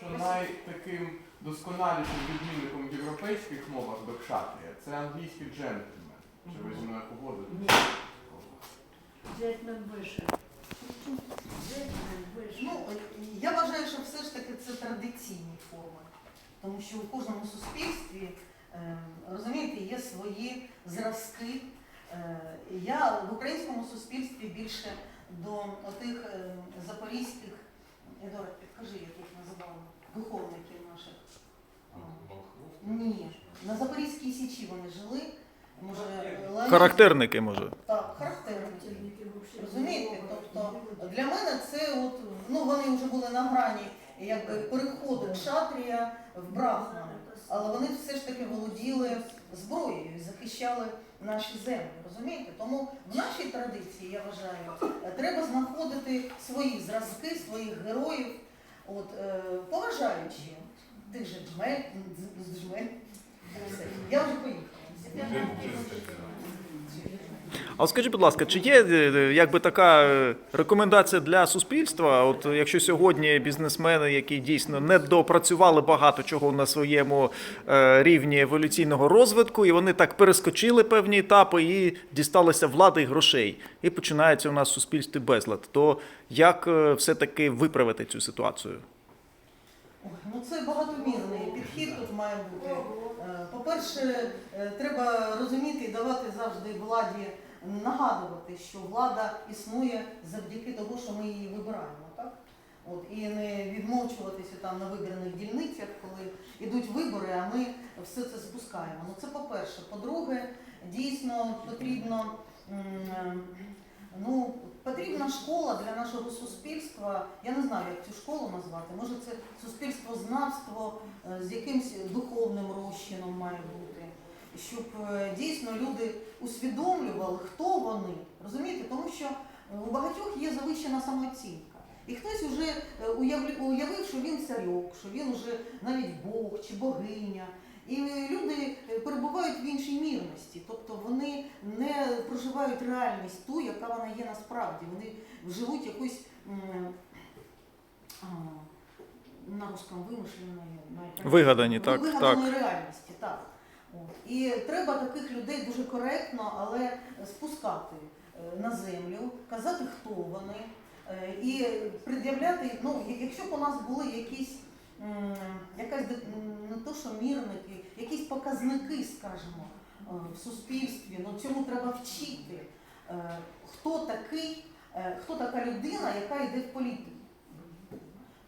що найтаким досконалішим відмінником в європейських мовах до кшатрія це англійський джентльмен. Чи ви зі мною погодите? Ні. Джетмен вище. Ну, я вважаю, що все ж таки це традиційні форми, тому що у кожному суспільстві, е, розумієте, є свої зразки. Е, Я в українському суспільстві більше до тих запорізьких, Едуард, підкажи, як їх називали, духовників наших. Ні, на Запорізькій Січі вони жили. Може, Леонід- Характерники, може. Так, характерники. Розумієте? Тобто для мене це от, ну вони вже були на грані якби переходу шатрія в брахмана. Але вони все ж таки володіли зброєю і захищали наші землі. Розумієте? Тому в нашій традиції, я вважаю, е, треба знаходити свої зразки, своїх героїв, от, е, поважаючи тих же джмель, джмель. Я вже поїхала. А скажіть, будь ласка, чи є е, якби така е, рекомендація для суспільства? От е, якщо сьогодні бізнесмени, які дійсно не допрацювали багато чого на своєму е, рівні еволюційного розвитку, і вони так перескочили певні етапи і дісталися влади і грошей, і починається у нас в суспільстві безлад, то як е, все-таки виправити цю ситуацію? Ну це багатомірний підхід тут має бути. Е, По-перше, е, треба розуміти і давати завжди владі нагадувати, що влада існує завдяки того, що ми її вибираємо, так? От, і не відмовчуватися там на вибірних дільницях, коли йдуть вибори, а ми все це спускаємо. Ну це по-перше. По-друге, дійсно потрібно ну, потрібна школа для нашого суспільства. Я не знаю, як цю школу назвати. Може, це суспільствознавство е, з якимсь духовним розчином має бути, щоб е, дійсно люди усвідомлювали, хто вони. Розумієте, тому що е, у багатьох є завищена самооцінка. І хтось вже уявив, що він царьок, що він уже навіть Бог чи богиня. І люди перебувають в іншій мірності, тобто вони не проживають реальність ту, яка вона є насправді. Вони живуть якусь на русском вимишленої Вигадані, так, вигаданої реальності, так. От. І треба таких людей дуже коректно, але спускати е, на землю, казати, хто вони, е, і пред'являти, ну, якщо б у нас були якісь якась не то, що мірники, якісь показники, скажімо, в суспільстві, ну цьому треба вчити, е, хто такий, е, хто така людина, яка йде в політику.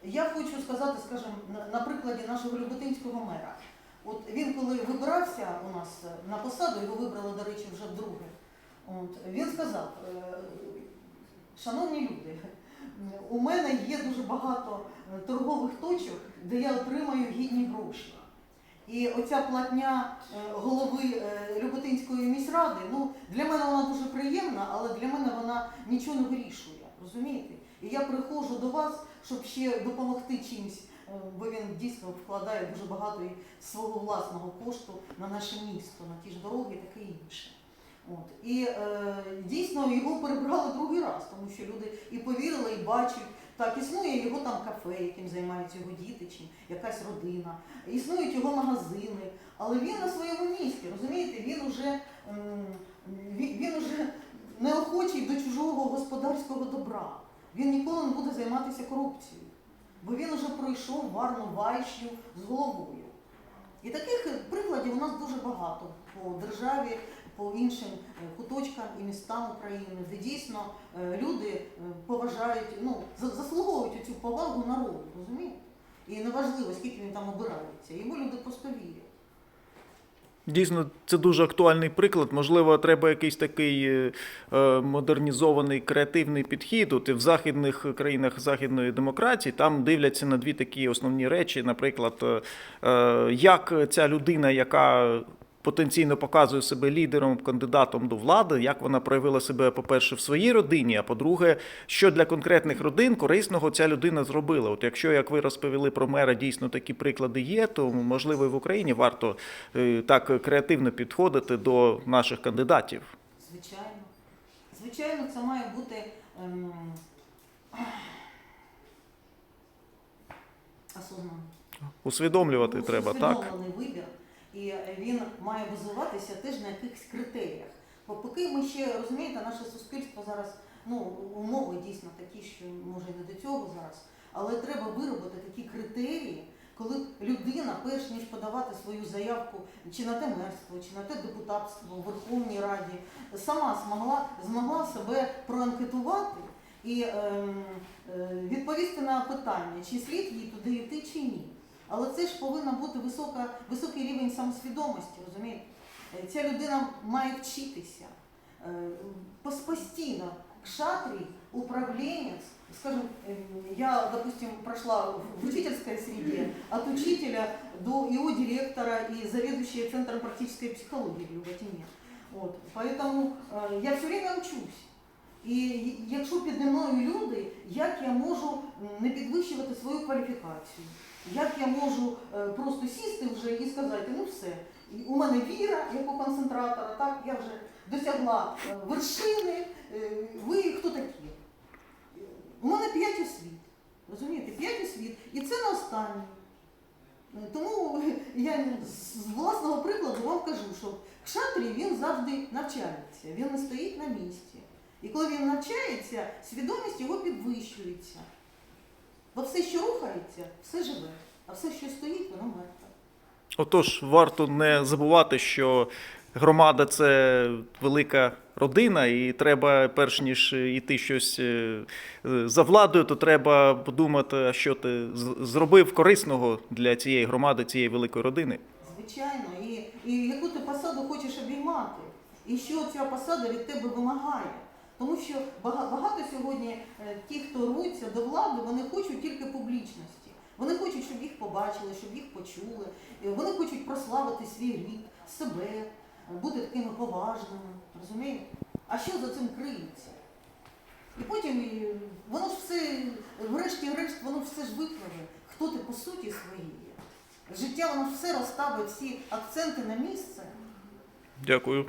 Я хочу сказати, скажімо, на, прикладі нашого Люботинського мера. От він, коли вибирався у нас е, на посаду, його вибрали, до речі, вже вдруге. От, він сказав, е, шановні люди, у мене є дуже багато е, торгових точок, де я отримаю гідні гроші. І оця платня е, голови е, Люботинської міськради, ну, для мене вона дуже приємна, але для мене вона нічого не вирішує. Розумієте? І я приходжу до вас, щоб ще допомогти чимось, е, бо він дійсно вкладає дуже багато свого власного кошту на наше місто, на ті ж дороги таке інше. От. І е, дійсно його перебрали другий раз, тому що люди і повірили, і бачать. Так, існує його там кафе, яким займаються його діти, чи якась родина, існують його магазини, але він на своєму місці, розумієте, він уже, він, він уже неохочий до чужого господарського добра. Він ніколи не буде займатися корупцією, бо він уже пройшов варну вайшю з головою. І таких прикладів у нас дуже багато по державі, по іншим е, куточкам і містам України, де дійсно е, люди е, поважають, ну, заслуговують цю повагу народу, розумієте? І неважливо, скільки він там обирається, йому люди просто вірять. Дійсно, це дуже актуальний приклад. Можливо, треба якийсь такий модернізований креативний підхід. От і в західних країнах західної демократії там дивляться на дві такі основні речі. Наприклад, як ця людина, яка потенційно показує себе лідером, кандидатом до влади, як вона проявила себе, по-перше, в своїй родині, а по-друге, що для конкретних родин корисного ця людина зробила. От якщо, як ви розповіли про мера, дійсно такі приклади є, то можливо і в Україні варто е, так креативно підходити до наших кандидатів. Звичайно. Звичайно, це має бути. Ем... Усвідомлювати Ну, треба, так? усвідомлений вибір, і він має базуватися теж на якихось критеріях. Бо поки ми ще розумієте, наше суспільство зараз, ну умови дійсно такі, що може не до цього зараз, але треба виробити такі критерії, коли людина, перш ніж подавати свою заявку чи на те мерство, чи на те депутатство в Верховній Раді, сама змогла, змогла себе проанкетувати і ем, е, відповісти на питання, чи слід їй туди йти, чи ні. Але це ж повинна бути висока, високий рівень самосвідомості, розумієте? Е, Ця людина має вчитися. Е, пос- Постійно кшатрий, управленец, скажем, э, я, допустим, прошла в учительской среде от учителя до ИО директора и заведующая Центром практической психологии в Люботине. Вот. Поэтому э, я все время учусь. І якщо піді мною люди, як я можу не підвищувати свою кваліфікацію? Як я можу е, просто сісти вже і сказати, ну все, у мене віра, як у концентратора, так, я вже досягла е, вершини, е, ви хто такі? У мене п'ять освіт. Розумієте, п'ять освіт. І це не останнє. Е, Тому я з власного прикладу вам кажу, що кшатрі він завжди навчається, він не стоїть на місці. І коли він навчається, свідомість його підвищується. Бо все, що рухається, все живе, а все, що стоїть, воно мертве. Отож, варто не забувати, що громада це велика родина, і треба, перш ніж йти щось е, за владою, то треба подумати, що ти зробив корисного для цієї громади, цієї великої родини. Звичайно, і, і яку ти посаду хочеш обіймати, і що ця посада від тебе вимагає. Тому що багато сьогодні е, ті, хто рвуться до влади, вони хочуть тільки публічності. Вони хочуть, щоб їх побачили, щоб їх почули. Вони хочуть прославити свій рід, себе, бути такими поважними. Розумієте? А що за цим криється? І потім воно ж все, врешті-решт, воно все ж випливе, хто ти по суті своїй. Життя воно все розставить всі акценти на місце. Дякую.